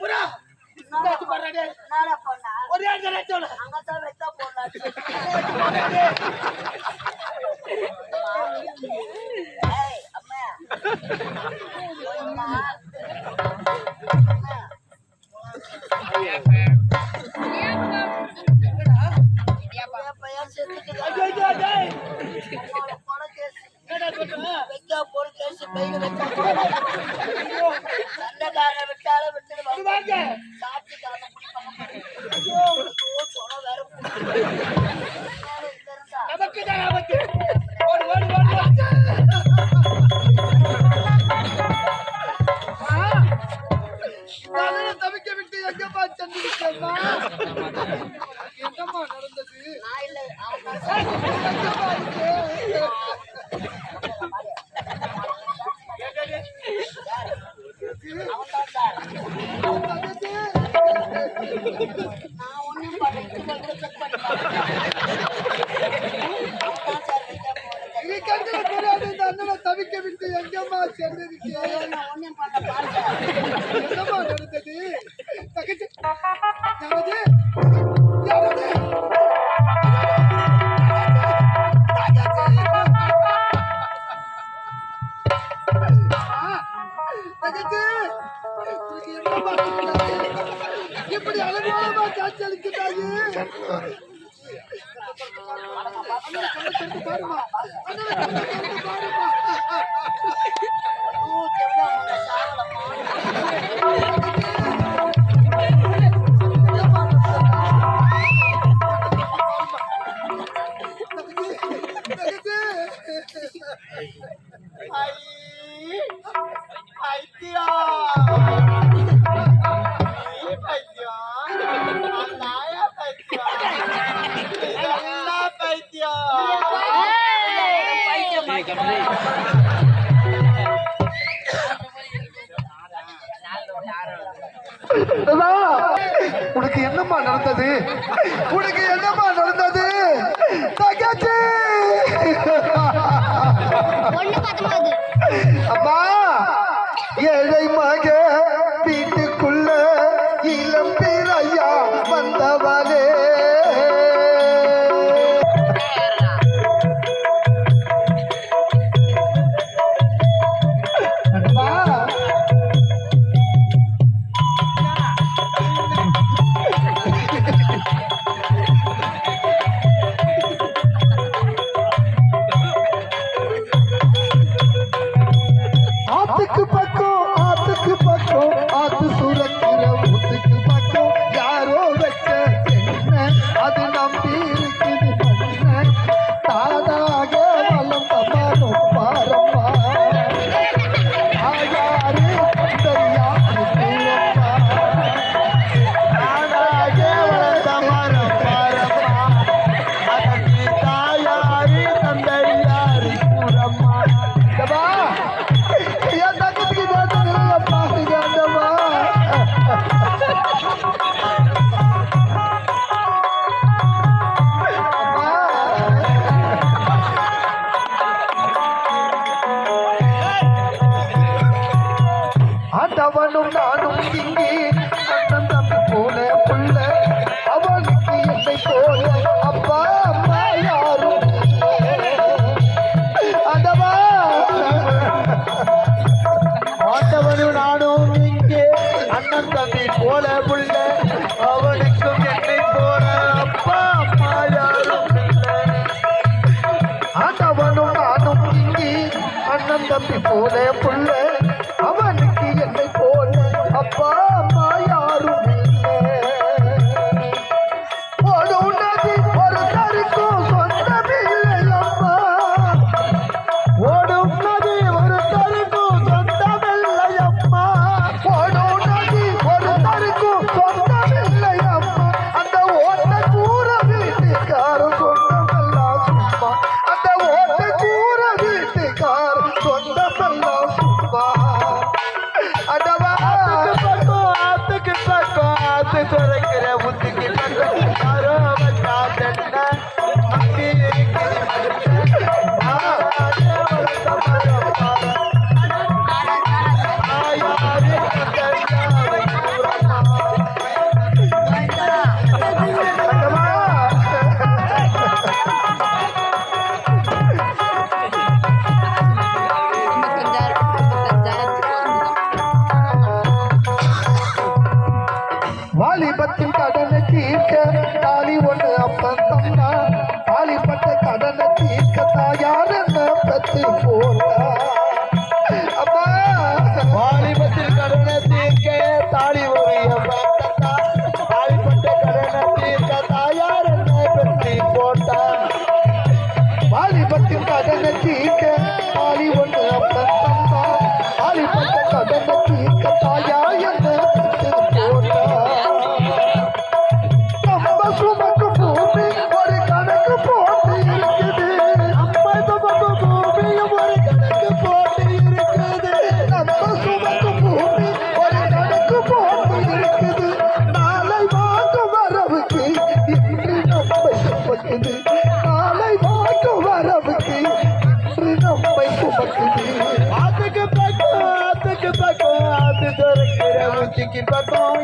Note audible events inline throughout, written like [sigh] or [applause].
புறா ஒரே இடத்துல அம்மா படிக்க விட்டு எங்கம்மா சென்றதுக்கு என்னம்மா நடந்தது தகச்சு யாவது யாவது இப்படி அலங்கோலமா பாருமா. உனக்கு என்னம்மா நடந்தது? உனக்கு என்னம்மா நடந்தது? தகச்சி ஒண்ணு பத்தமாது உதய புள்ள की बताऊँ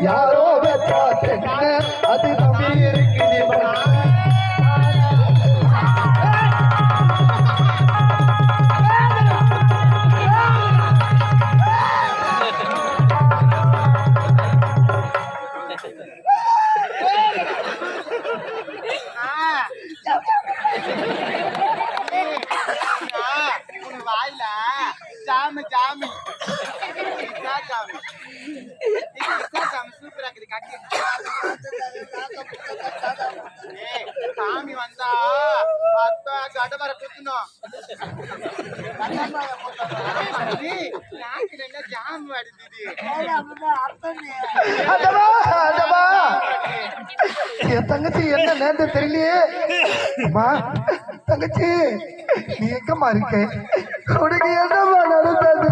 [laughs] வந்தா? அத்தா கடமர குத்தணும் நாக்கு என்ன ஜாமு அடவா. என் தங்கச்சி என்ன நேர்ந்து தெரியலையே. தங்கச்சி நீ எங்கம்மா இருக்க? உனக்கு என்னம்மா நடந்தது?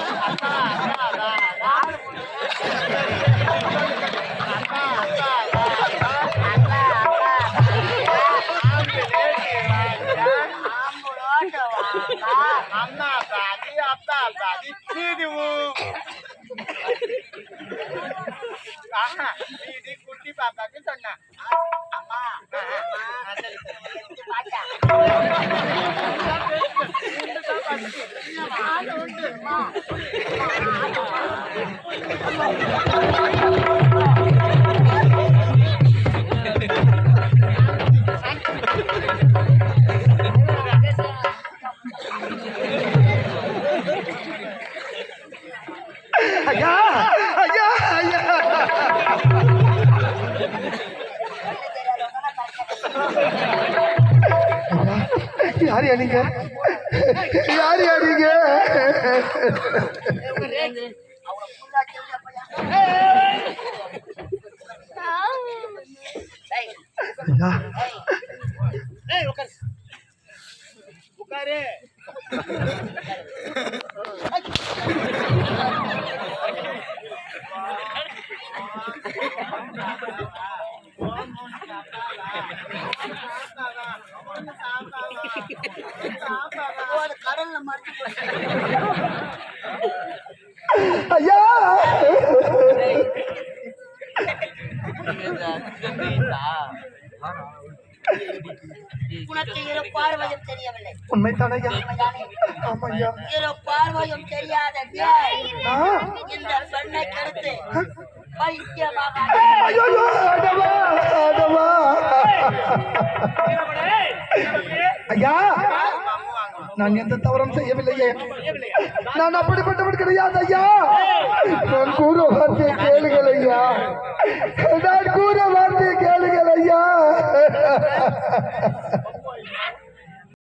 இது குட்டி பாப்பாக்கு சொன்னா அம்மா யாரிங்க? யார் ஏய் உட்காரு உட்காரு கடல்ல மாட்டி ஐயா உனக்கு இரு பார்வையும் தெரியவில்லை உண்மைத்தான ஐயா உண்மைதானே? ஆமாய்யா இரு பார்வையும் தெரியாத நீ ஆ இந்த பெண்ணை கெடுத்து பைத்தியமாக ஐயோ அடவா அடவா ஐயா நான் எந்த தவறும் செய்யவில்லையே. நான் அப்படிப்பட்டவன் கிடையாது ஐயா? நான் கூற வார்த்தை கேளுங்கள் ஐயா. நான் கூற வார்த்தை கேளுங்கள் ஐயா.